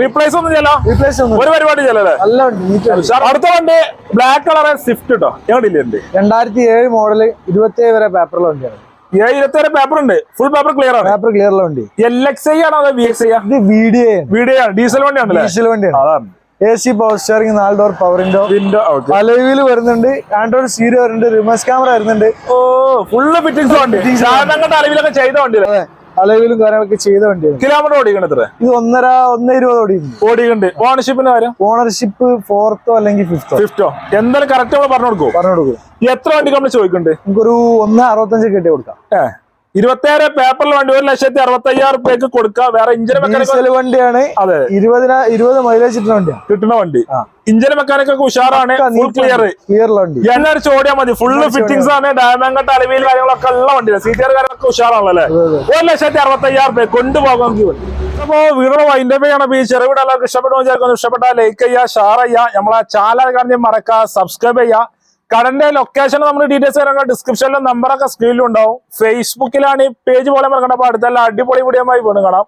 റീപ്ലേസ് ഒന്നും ചെല്ലോ റീപ്ലേസ് ഒന്നും ഒരു പരിപാടി അടുത്ത വണ്ടി ബ്ലാക്ക് കളർ സ്വിഫ്റ്റ് കേട്ടോ ഉണ്ട് രണ്ടായിരത്തി ഏഴ് മോഡൽ ഇരുപത്തി ഏഴ് വരെ പേപ്പറുള്ള വണ്ടിയാണ്. ഏ ഇരുപത്തേഴ് പേപ്പർ ഉണ്ട്. ഫുൾ പേപ്പർ ക്ലിയർ ആണ്. പേപ്പർ ക്ലിയർ ഉള്ള വണ്ടി. എൽ എക്സ് ഐ ആണോ അതോ വി എക്സ് ഐ ഇത് വീഡിയോ വീഡിയോ ആണ്. ഡീസൽ വണ്ടിയാണല്ലേ? ഡീസൽ വണ്ടിയാണ്. അതാണ്. എ സി പവർ സ്റ്റാറിംഗ് നാല് ഡോർ പവർ വിൻഡോ വിൻഡോ അലവിൽ വരുന്നുണ്ട്. ആൻഡ്രോയിഡ് സീരോ വരുന്നുണ്ട്. റിമേഴ്സ് ക്യാമറ വരുന്നുണ്ട്. ഓ ഫുള്ള് ഫിറ്റിംഗ്സ് വണ്ടി. അലവിലൊക്കെ ചെയ്ത വണ്ടി അതെ. അലവിലും കാര്യങ്ങളൊക്കെ ചെയ്ത വണ്ടിയാണ്. കിലോമീറ്റർ ഓടിക്കണ എത്ര ഇത് ഒന്നര ഒന്ന് ഇരുപത് ഓടിയിട്ടുണ്ട് ഓടിക്കണ്ട്. ഓണർഷിപ്പിന്റെ കാര്യം? ഓണർഷിപ്പ് ഫോർത്തോ അല്ലെങ്കിൽ ഫിഫ്ത്തോ ഫിഫ്റ്റോ എന്തായാലും കറക്റ്റ് നമ്മൾ പറഞ്ഞു കൊടുക്കും പറഞ്ഞു കൊടുക്കും. എത്ര വണ്ടി നമ്മൾ ചോദിക്കുന്നുണ്ട് നമുക്കൊരു ഒന്ന് അറുപത്തഞ്ച് കെട്ടി കൊടുക്കാം. ഏ? ഇരുപത്തേഴ് പേപ്പറിൽ വണ്ടി ഒരു ലക്ഷത്തി അറുപത്തി അയ്യായിരം റുപ്യക്ക് കൊടുക്കുക വേറെ ഇഞ്ചിന് മെക്കാനിക്കൽ വണ്ടിയാണ്. അതെ. ഇരുപതിന ഇരുപത് മൈലേജ് കിട്ടുന്ന വണ്ടിയാണ് കിട്ടുന്ന വണ്ടി. ഇഞ്ചൻ മെക്കാനിക് ഒക്കെ ഉഷാറാണ്. ഫുൾ ക്ലിയർ വണ്ടി. എല്ലാവരും ഓടിയാൽ മതി. ഫുള്ള് ഫിറ്റിംഗ്സ് ആണ്. ഡയമണ്ട് കട്ട് അലവിയിൽ കാര്യങ്ങളൊക്കെ ഉള്ള വണ്ടിയാണ് സീറ്റിയർ കാര്യങ്ങളൊക്കെ ഉഷാറാണല്ലോ. ഒരു ലക്ഷത്തി അറുപത്തി അയ്യായിരം റുപ്യ കൊണ്ടുപോകാൻ വണ്ടി. അപ്പോ വീഡിയോ വൈൻഡ് അപ്പ് ചെയ്യണം. ഈ ചെറുവിടെ ഇഷ്ടപ്പെട്ടു വിചാരിക്കുന്നു. ഇഷ്ടപ്പെട്ടാൽ ലൈക്ക് ചെയ്യുക ഷെയർ ചെയ്യുക. നമ്മളെ ചാനൽ കാര്യം മറക്കുക സബ്സ്ക്രൈബ് ചെയ്യുക. കടന്റെ ലൊക്കേഷൻ നമ്മൾ ഡീറ്റെയിൽസ് കാര്യങ്ങൾ ഡിസ്ക്രിപ്ഷനിലും നമ്പറൊക്കെ സ്ക്രീനിലും ഉണ്ടാവും. ഫേസ്ബുക്കിലാണ് ഈ പേജ് പോലെ മറക്കണ്ട. അപ്പൊ അടിപൊളി വീഡിയോ വീണ് കാണാം.